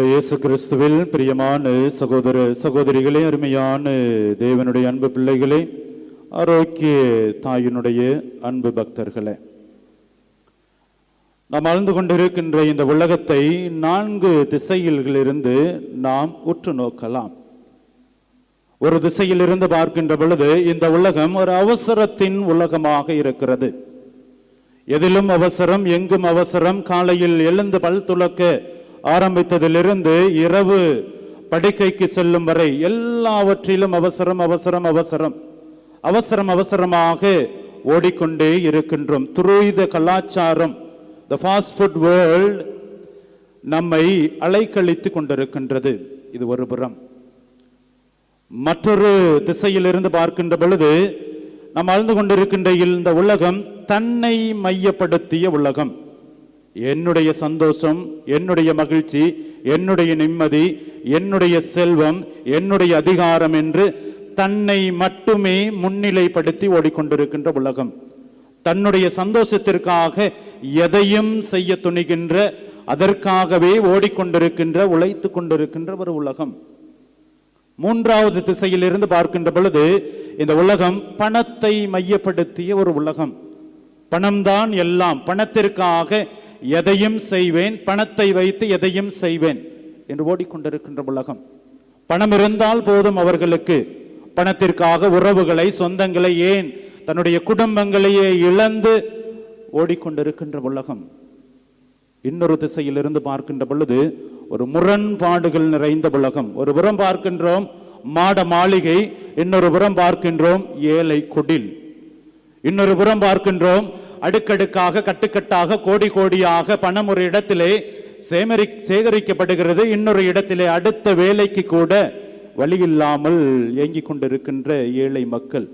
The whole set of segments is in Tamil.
இயேசு கிறிஸ்துவில் பிரியமான சகோதர சகோதரிகளே அருமையான தேவனுடைய அன்பு பிள்ளைகளே ஆரோக்கிய தாயினுடைய அன்பு பக்தர்களே. நாம் ஆழ்ந்து கொண்டிருக்கின்ற இந்த உலகத்தை நான்கு திசையிலிருந்து நாம் உற்று நோக்கலாம். ஒரு திசையிலிருந்து பார்க்கின்ற பொழுது இந்த உலகம் ஒரு அவசரத்தின் உலகமாக இருக்கிறது. எதிலும் அவசரம் எங்கும் அவசரம் காலையில் எழுந்து பல் துளக்க ஆரம்பித்ததிலிருந்து இரவு படுக்கைக்கு செல்லும் வரை எல்லாவற்றிலும் அவசரம் அவசரம் அவசரம் அவசரம் அவசரமாக ஓடிக்கொண்டே இருக்கின்றோம். துரோகித கலாச்சாரம் த ஃபாஸ்ட் ஃபுட் வேர்ல்ட் நம்மை அலைக்கழித்து கொண்டிருக்கின்றது. இது ஒரு புறம். மற்றொரு திசையிலிருந்து பார்க்கின்ற பொழுது நாம் ஆழ்ந்து கொண்டிருக்கின்ற இந்த உலகம் தன்னை மையப்படுத்திய உலகம். என்னுடைய சந்தோஷம் என்னுடைய மகிழ்ச்சி என்னுடைய நிம்மதி என்னுடைய செல்வம் என்னுடைய அதிகாரம் என்று தன்னை மட்டுமே முன்னிலைப்படுத்தி ஓடிக்கொண்டிருக்கின்ற உலகம். தன்னுடைய சந்தோஷத்திற்காக எதையும் செய்ய துணிகின்ற அதற்காகவே ஓடிக்கொண்டிருக்கின்ற உழைத்து கொண்டிருக்கின்ற ஒரு உலகம். மூன்றாவது திசையிலிருந்து பார்க்கின்ற பொழுது இந்த உலகம் பணத்தை மையப்படுத்திய ஒரு உலகம். பணம்தான் எல்லாம். பணத்திற்காக எதையும் செய்வேன் பணத்தை வைத்து எதையும் செய்வேன் என்று ஓடிக்கொண்டிருக்கின்ற உலகம். பணம் இருந்தால் போதும் அவர்களுக்கு. பணத்திற்காக உறவுகளை சொந்தங்களை ஏன் தன்னுடைய குடும்பங்களையே இழந்து ஓடிக்கொண்டிருக்கின்ற உலகம். இன்னொரு திசையிலிருந்து பார்க்கின்ற பொழுது ஒரு முரண்பாடுகள் நிறைந்த உலகம். ஒரு புறம் பார்க்கின்றோம் மாட மாளிகை. இன்னொரு புறம் பார்க்கின்றோம் ஏழை குடில். இன்னொரு புறம் பார்க்கின்றோம் அடுக்கடுக்காக கட்டுக்கட்டாக கோடி கோடியாக பணம் ஒரு இடத்திலே சேமரி சேகரிக்கப்படுகிறது. இன்னொரு இடத்திலே அடுத்த வேலைக்கு கூட வழி இல்லாமல் இயங்கிக் கொண்டிருக்கின்ற ஏழை மக்கள்.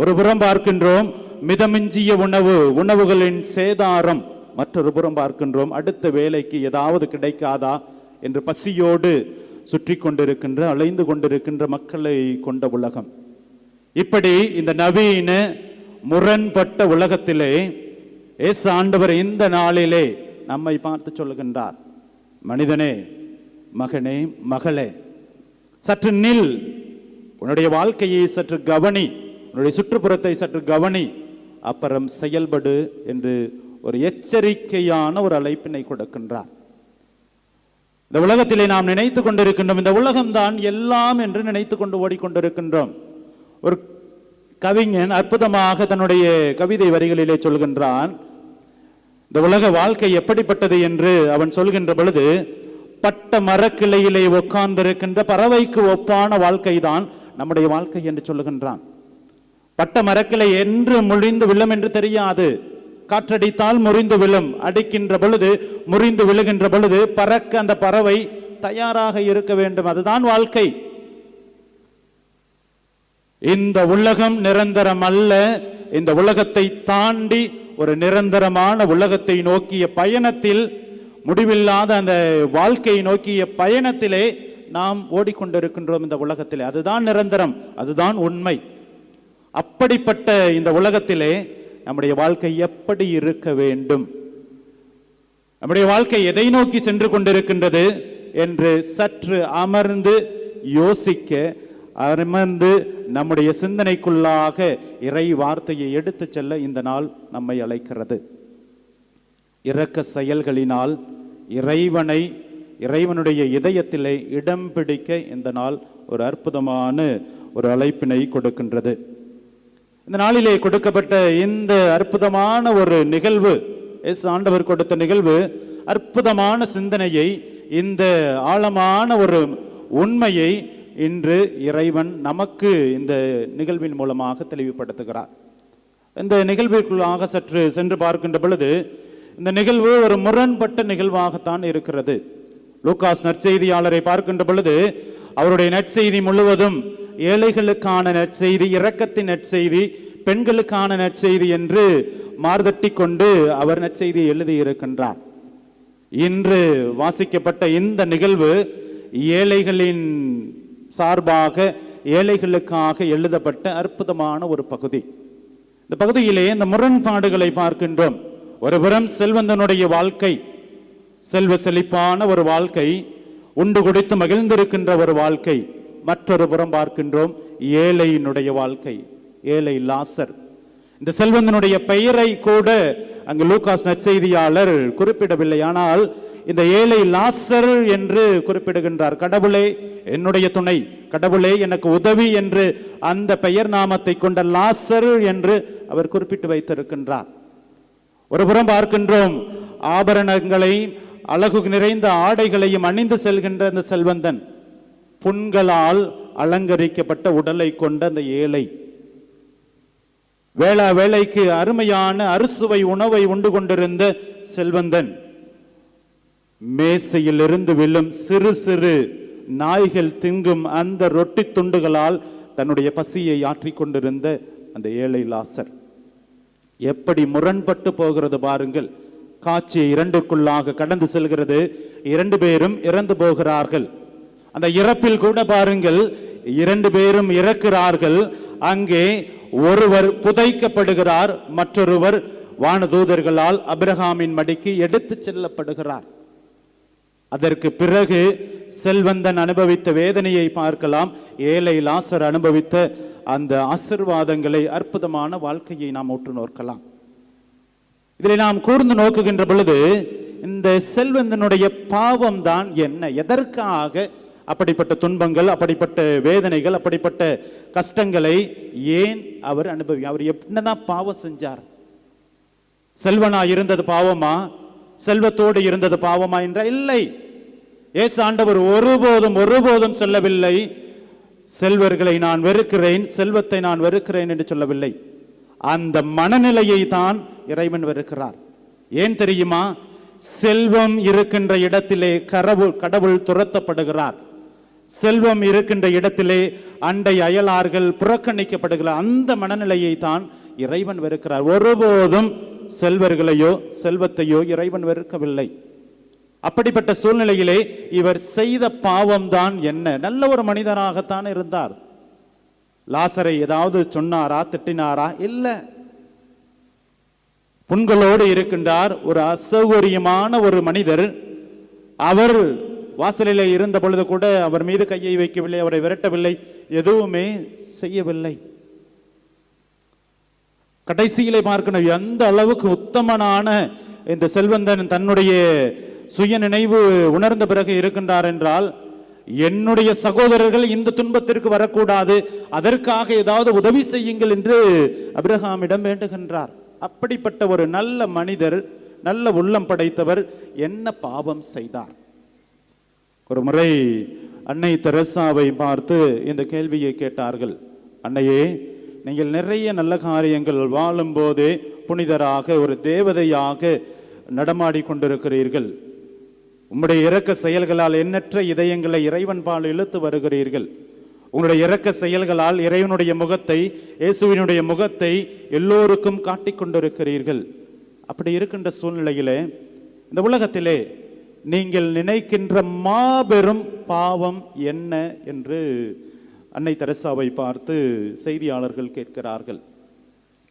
ஒரு புறம் பார்க்கின்றோம் மிதமிஞ்சிய உணவு உணவுகளின் சேதாரம். மற்றொரு புறம் பார்க்கின்றோம் அடுத்த வேலைக்கு ஏதாவது கிடைக்காதா என்று பசியோடு சுற்றி கொண்டிருக்கின்ற அலைந்து கொண்டிருக்கின்ற மக்களை கொண்ட உலகம். இப்படி இந்த நவீன முரண்பட்ட உலகத்திலே இயேசு ஆண்டவர் இந்த நாளிலே நம்மை பார்த்து சொல்லுகின்றார். மனிதனே மகனே மகளே சற்று நில். உன்னுடைய வாழ்க்கையை சற்று கவனி. உன்னுடைய சுற்றுப்புறத்தை சற்று கவனி. அப்புறம் செயல்படு என்று ஒரு எச்சரிக்கையான ஒரு அழைப்பினை கொடுக்கின்றார். இந்த உலகத்திலே நாம் நினைத்து கொண்டிருக்கின்றோம். இந்த உலகம்தான் எல்லாம் என்று நினைத்து கொண்டு ஓடிக்கொண்டிருக்கின்றோம். ஒரு கவிஞன் அற்புதமாக தன்னுடைய கவிதை வரிகளிலே சொல்கின்றான் இந்த உலக வாழ்க்கை எப்படிப்பட்டது? என்று அவன் சொல்கின்ற பொழுது பட்ட மரக்கிளையிலே உட்கார்ந்திருக்கின்ற பறவைக்கு ஒப்பான வாழ்க்கை தான் நம்முடைய வாழ்க்கை என்று சொல்லுகின்றான். பட்ட மரக்கிளை என்று முழிந்து விழும் என்று தெரியாது. காற்றடித்தால் முறிந்து விழும் அடிக்கின்ற பொழுது முறிந்து விழுகின்ற பொழுது பறக்க அந்த பறவை தயாராக இருக்க வேண்டும். அதுதான் வாழ்க்கை. இந்த உலகம் நிரந்தரம் அல்ல இந்த உலகத்தை தாண்டி ஒரு நிரந்தரமான உலகத்தை நோக்கிய பயணத்தில் முடிவில்லாத அந்த வாழ்க்கையை நோக்கிய பயணத்திலே நாம் ஓடிக்கொண்டிருக்கின்றோம் இந்த உலகத்திலே. அதுதான் நிரந்தரம் அதுதான் உண்மை. அப்படிப்பட்ட இந்த உலகத்திலே நம்முடைய வாழ்க்கை எப்படி இருக்க வேண்டும்? நம்முடைய வாழ்க்கை எதை நோக்கி சென்று கொண்டிருக்கின்றது என்று சற்று அமர்ந்து யோசிக்க அமர்ந்து நம்முடைய சிந்தனைக்குள்ளாக இறை வார்த்தையை எடுத்துச் செல்ல இந்த நாள் நம்மை அழைக்கிறது. இரக்க செயல்களினால் இறைவனை இறைவனுடைய இதயத்திலே இடம் பிடிக்க இந்த நாள் ஒரு அற்புதமான ஒரு அழைப்பினை கொடுக்கின்றது. இந்த நாளிலே கொடுக்கப்பட்ட இந்த அற்புதமான ஒரு நிகழ்வு எஸ் ஆண்டவர் கொடுத்த நிகழ்வு அற்புதமான சிந்தனையை இந்த ஆழமான ஒரு உண்மையை இன்று இறைவன் நமக்கு இந்த நிகழ்வின் மூலமாக தெளிவுபடுத்துகிறார். இந்த நிகழ்விற்குள்ளாக சற்று சென்று பார்க்கின்ற பொழுது இந்த நிகழ்வு ஒரு முரண்பட்ட நிகழ்வாகத்தான் இருக்கிறது. லூகாஸ் நற்செய்தியாளரை பார்க்கின்ற பொழுது அவருடைய நற்செய்தி முழுவதும் ஏழைகளுக்கான நற்செய்தி இரக்கத்தின் நற்செய்தி பெண்களுக்கான நற்செய்தி என்று மார்தட்டி கொண்டு அவர் நற்செய்தி எழுதியிருக்கின்றார். இன்று வாசிக்கப்பட்ட இந்த நிகழ்வு ஏழைகளின் சார்பாக ஏழைகளுக்காக எழுதப்பட்ட அற்புதமான ஒரு பகுதி. இந்த பகுதியிலே இந்த முரண்பாடுகளை பார்க்கின்றோம். ஒருபுறம் செல்வந்தனுடைய வாழ்க்கை செல்வ செழிப்பான ஒரு வாழ்க்கை உண்டு குடித்து மகிழ்ந்திருக்கின்ற ஒரு வாழ்க்கை. மற்றொரு புறம் பார்க்கின்றோம் ஏழையினுடைய வாழ்க்கை ஏழை லாசர். இந்த செல்வந்தனுடைய பெயரை கூட அங்கு லூகாஸ் நற்செய்தியாளர் குறிப்பிடவில்லை. ஆனால் இந்த ஏழை லாசர் என்று குறிப்பிடுகின்றார். கடவுளே என்னுடைய துணை. கடவுளே எனக்கு உதவி என்று அந்த பெயர் நாமத்தை கொண்ட லாசர் என்று அவர் குறிப்பிட்டு வைத்திருக்கின்றார். ஒருபுறம் பார்க்கின்றோம். ஆபரணங்களை அழகு நிறைந்த ஆடைகளையும் அணிந்து செல்கின்ற அந்த செல்வந்தன் புண்களால் அலங்கரிக்கப்பட்ட உடலை கொண்ட அந்த ஏழை. வேளா வேளைக்கு அருமையான அறுசுவை உணவை உண்டு கொண்டிருந்த செல்வந்தன் மேசையிலிருந்து விழும் சிறு சிறு நாய்கள் திங்கும் அந்த ரொட்டி துண்டுகளால் தன்னுடைய பசியை ஆற்றிக் கொண்டிருந்த அந்த ஏழை லாசர். எப்படி முரண்பட்டு போகிறது பாருங்கள். காட்சி இரண்டுக்குள்ளாக கடந்து செல்கிறது. இரண்டு பேரும் இறந்து போகிறார்கள். அந்த இறப்பில் கூட பாருங்கள் இரண்டு பேரும் இறக்கிறார்கள். அங்கே ஒருவர் புதைக்கப்படுகிறார் மற்றொருவர் வானதூதர்களால் அபிரஹாமின் மடிக்கு எடுத்துச் செல்லப்படுகிறார். அதற்கு பிறகு செல்வந்தன் அனுபவித்த வேதனையை பார்க்கலாம். ஏழை லாசர் அனுபவித்த அந்த ஆசிர்வாதங்களை அற்புதமான வாழ்க்கையை நாம் உற்று நோக்கலாம். இதில் நாம் கூர்ந்து நோக்குகின்ற பொழுது இந்த செல்வந்தனுடைய பாவம் தான் என்ன? எதற்காக அப்படிப்பட்ட துன்பங்கள் அப்படிப்பட்ட வேதனைகள் அப்படிப்பட்ட கஷ்டங்களை ஏன் அவர் அனுபவி அவர் என்னதான் பாவம் செஞ்சார்? செல்வனா இருந்தது பாவமா? செல்வத்தோடு இருந்தது பாவமா என்ற? இல்லை. ஏசு ஆண்டவர் ஒருபோதும் ஒருபோதும் சொல்லவில்லை. செல்வர்களை நான் வெறுக்கிறேன் செல்வத்தை நான் வெறுக்கிறேன் என்று சொல்லவில்லை. அந்த மனநிலையை தான் இறைவன் வெறுக்கிறார். ஏன் தெரியுமா? செல்வம் இருக்கின்ற இடத்திலே கடவுள் கடவுள் துரத்தப்படுகிறார். செல்வம் இருக்கின்ற இடத்திலே அண்டை அயலார்கள் புறக்கணிக்கப்படுகிறார் அந்த மனநிலையை தான் இறைவன் வெறுக்கிறார். ஒருபோதும் செல்வர்களையோ செல்வத்தையோ இறைவன் வெறுக்கவில்லை. அப்படிப்பட்ட சூழ்நிலையிலே இவர் செய்த பாவம் தான் என்ன? நல்ல ஒரு மனிதனாகத்தான் இருந்தார். லாசரை ஏதாவது சொன்னாரா? திட்டினாரா? இல்ல. புண்களோடு இருக்கின்றார். ஒரு அசௌகரியமான ஒரு மனிதர். அவர் வாசலிலே இருந்த பொழுது கூட அவர் மீது கையை வைக்கவில்லை அவரை விரட்டவில்லை. எதுவுமே செய்யவில்லை. கடைசியிலே பார்க்கணும் எந்த அளவுக்கு உத்தமனான இந்த செல்வந்தன் தன்னுடைய சுய நினைவு உணர்ந்த பிறகு இருக்கின்றார் என்றால் என்னுடைய சகோதரர்கள் இந்த துன்பத்திற்கு வரக்கூடாது அதற்காக ஏதாவது உதவி செய்யுங்கள் என்று அபிரஹாமிடம் வேண்டுகின்றார். அப்படிப்பட்ட ஒரு நல்ல மனிதர் நல்ல உள்ளம் படைத்தவர் என்ன பாவம் செய்தார்? ஒரு முறை அன்னை தெரசாவை பார்த்து இந்த கேள்வியை கேட்டார்கள். அன்னையே நீங்கள் நிறைய நல்ல காரியங்கள் வாழும்போதே புனிதராக ஒரு தேவதையாக நடமாடி கொண்டிருக்கிறீர்கள். உம்முடைய இறக்க செயல்களால் எண்ணற்ற இதயங்களை இறைவன் பால் இழுத்து வருகிறீர்கள். உங்களுடைய இறக்க செயல்களால் இறைவனுடைய முகத்தை இயேசுவினுடைய முகத்தை எல்லோருக்கும் காட்டிக்கொண்டிருக்கிறீர்கள் அப்படி இருக்கின்ற சூழ்நிலையிலே இந்த உலகத்திலே நீங்கள் நினைக்கின்ற மாபெரும் பாவம் என்ன என்று அன்னை தெரசாவை பார்த்து செய்தியாளர்கள் கேட்கிறார்கள்.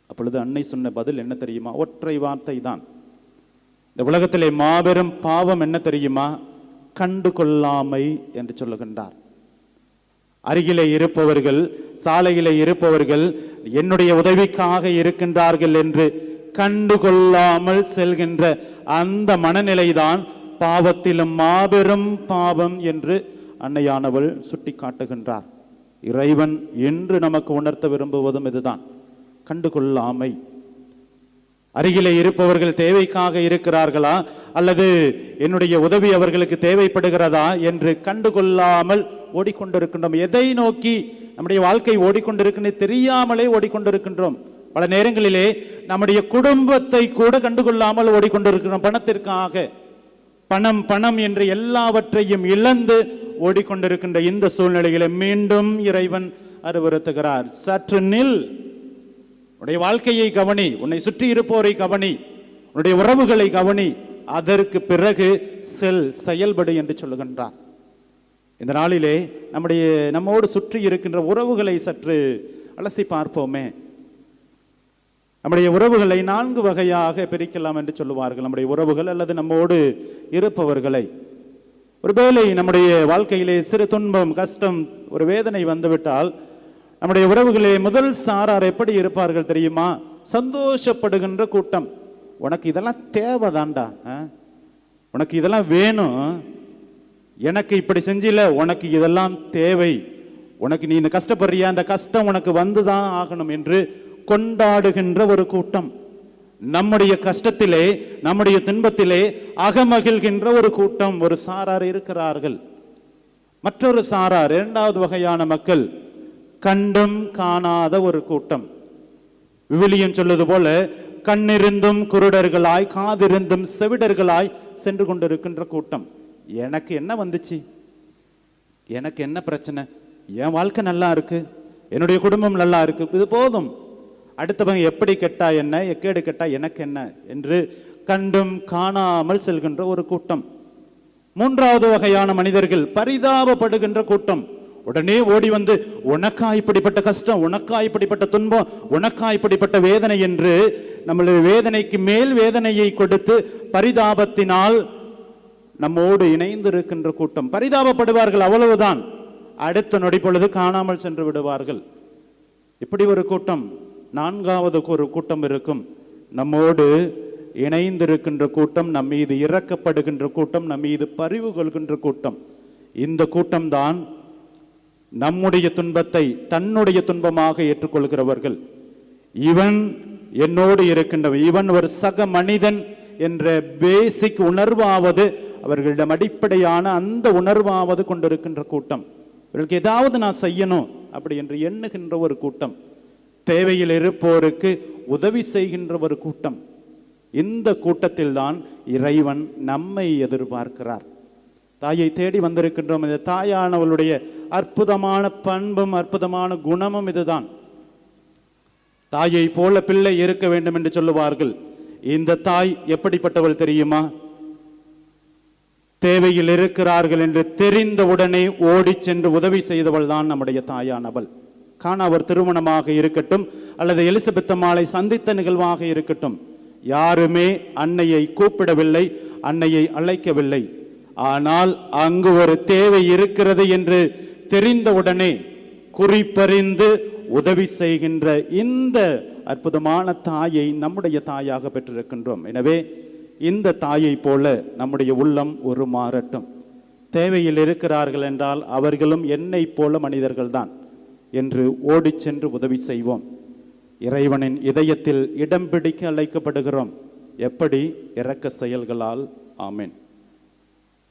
அப்பொழுது அன்னை சொன்ன பதில் என்ன தெரியுமா? ஒற்றை வார்த்தை தான் இந்த உலகத்திலே மாபெரும் பாவம் என்ன தெரியுமா? கண்டு கொள்ளாமை என்று சொல்லுகின்றார். அருகிலே இருப்பவர்கள் சாலையிலே இருப்பவர்கள் என்னுடைய உதவிக்காக இருக்கின்றார்கள் என்று கண்டு கொள்ளாமல் செல்கின்ற அந்த மனநிலைதான் பாவத்திலும் மாபெரும் பாவம் என்று அன்னையானவள் சுட்டி காட்டுகின்றார் இறைவன் என்று நமக்கு உணர்த்த விரும்புவதும் இதுதான். கண்டு கொள்ளாமை அருகிலே இருப்பவர்கள் தேவைக்காக இருக்கிறார்களா? அல்லது என்னுடைய உதவி அவர்களுக்கு தேவைப்படுகிறதா? என்று கண்டுகொள்ளாமல் ஓடிக்கொண்டிருக்கின்றோம். எதை நோக்கி நம்முடைய வாழ்க்கை ஓடிக்கொண்டிருக்குன்னு தெரியாமலே ஓடிக்கொண்டிருக்கின்றோம். பல நேரங்களிலே நம்முடைய குடும்பத்தை கூட கண்டுகொள்ளாமல் ஓடிக்கொண்டிருக்கிறோம் பணத்திற்காக. பணம் பணம் என்று எல்லாவற்றையும் இழந்து ஓடிக்கொண்டிருக்கின்ற இந்த சூழ்நிலையிலே மீண்டும் இறைவன் அறிவுறுத்துகிறார் சற்று நில் உன்னுடைய வாழ்க்கையை கவனி உன்னை சுற்றி இருப்போரை கவனி உன்னுடைய உறவுகளை கவனி அதற்கு பிறகு செல் செயல்படு என்று சொல்லுகின்றார் இந்த நாளிலே நம்முடைய நம்மோடு சுற்றி இருக்கின்ற உறவுகளை சற்று அலசி பார்ப்போமே. நம்முடைய உறவுகளை நான்கு வகையாக பிரிக்கலாம் என்று சொல்லுவார்கள். நம்முடைய உறவுகள் அல்லது நம்மோடு இருப்பவர்களை. ஒருவேளை நம்முடைய வாழ்க்கையிலே சிறு துன்பம் கஷ்டம் ஒரு வேதனை வந்துவிட்டால் நம்முடைய உறவுகளே முதல் சாரார் எப்படி இருப்பார்கள் தெரியுமா? சந்தோஷப்படுகின்ற கூட்டம். உனக்கு இதெல்லாம் தேவைதான்டா ஆ? உனக்கு இதெல்லாம் வேணும். எனக்கு இப்படி செஞ்சில உனக்கு இதெல்லாம் தேவை. உனக்கு நீ இந்த கஷ்டப்படுறியா? அந்த கஷ்டம் உனக்கு வந்துதான் ஆகணும் என்று கொண்டாடுகின்ற ஒரு கூட்டம். நம்முடைய கஷ்டத்திலே நம்முடைய துன்பத்திலே அகமகிழ்கின்ற ஒரு கூட்டம். ஒரு சாரார் இருக்கிறார்கள். மற்றொரு சாரார் இரண்டாவது வகையான மக்கள் கண்டும் காணாத ஒரு கூட்டம். விவிலியம் சொல்வது போல கண்ணிருந்தும் குருடர்களாய் காதிருந்தும் செவிடர்களாய் சென்று கொண்டிருக்கின்ற கூட்டம். எனக்கு என்ன வந்துச்சு? எனக்கு என்ன பிரச்சனை? என் வாழ்க்கை நல்லா இருக்கு. என்னுடைய குடும்பம் நல்லா இருக்கு. இது போதும். அடுத்தவங்க எப்படி கெட்டா என்ன? எக்கேடு கெட்டா எனக்கு என்ன? என்று கண்டும் காணாமல் செல்கின்ற ஒரு கூட்டம். மூன்றாவது வகையான மனிதர்கள் பரிதாபப்படுகின்ற கூட்டம். உடனே ஓடி வந்து உனக்கா இப்படிப்பட்ட கஷ்டம்? உனக்கா இப்படிப்பட்ட துன்பம்? உனக்கா இப்படிப்பட்ட வேதனை? என்று நம்மளுடைய வேதனைக்கு மேல் வேதனையை கொடுத்து பரிதாபத்தினால் நம்மோடு இணைந்து இருக்கின்ற கூட்டம். பரிதாபப்படுவார்கள் அவ்வளவுதான். அடுத்த நொடி பொழுது காணாமல் சென்று விடுவார்கள். இப்படி ஒரு கூட்டம் நான்காவது ஒரு கூட்டம் இருக்கும். நம்மோடு இணைந்திருக்கின்ற கூட்டம் நம் மீது இறக்கப்படுகின்ற கூட்டம் நம் மீது பறிவு கொள்கின்ற கூட்டம். இந்த கூட்டம்தான் நம்முடைய துன்பத்தை தன்னுடைய துன்பமாக ஏற்றுக்கொள்கிறவர்கள். இவன் என்னோடு இருக்கின்றவன். இவன் ஒரு சக மனிதன் என்ற பேசிக் உணர்வாவது அவர்களிடம் அடிப்படையான அந்த உணர்வாவது கொண்டிருக்கின்ற கூட்டம். இவர்களுக்கு ஏதாவது நான் செய்யணும் அப்படி என்று எண்ணுகின்ற ஒரு கூட்டம். தேவையில் இருப்போருக்கு உதவி செய்கின்ற ஒரு கூட்டம். இந்த கூட்டத்தில்தான் இறைவன் நம்மை எதிர்பார்க்கிறார். தாயை தேடி வந்திருக்கின்றோம். இந்த தாயானவளுடைய அற்புதமான பண்பும் அற்புதமான குணமும் இதுதான். தாயை போல பிள்ளை இருக்க வேண்டும் என்று சொல்லுவார்கள். இந்த தாய் எப்படிப்பட்டவள் தெரியுமா? தேவையில் இருக்கிறார்கள் என்று தெரிந்தவுடனே ஓடி சென்று உதவி செய்தவள் தான் நம்முடைய தாயானவள் காண அவர் திருமணமாக இருக்கட்டும் அல்லது எலிசபெத் அம்மாளை சந்தித்த நிகழ்வாக இருக்கட்டும். யாருமே அன்னையை கூப்பிடவில்லை அன்னையை அழைக்கவில்லை. ஆனால் அங்கு ஒரு தேவை இருக்கிறது என்று தெரிந்தவுடனே குறிப்பறிந்து உதவி செய்கின்ற இந்த அற்புதமான தாயை நம்முடைய தாயாக பெற்றிருக்கின்றோம். எனவே இந்த தாயை போல நம்முடைய உள்ளம் ஒரு மாறட்டும். தேவையில் இருக்கிறார்கள் என்றால் அவர்களும் என்னை போல மனிதர்கள்தான் என்று ஓடிச் சென்று உதவி செய்வோம். இறைவனின் இதயத்தில் இடம் பிடிக்க அழைக்கப்படுகிறோம். எப்படி? இறக்க செயல்களால். ஆமேன்.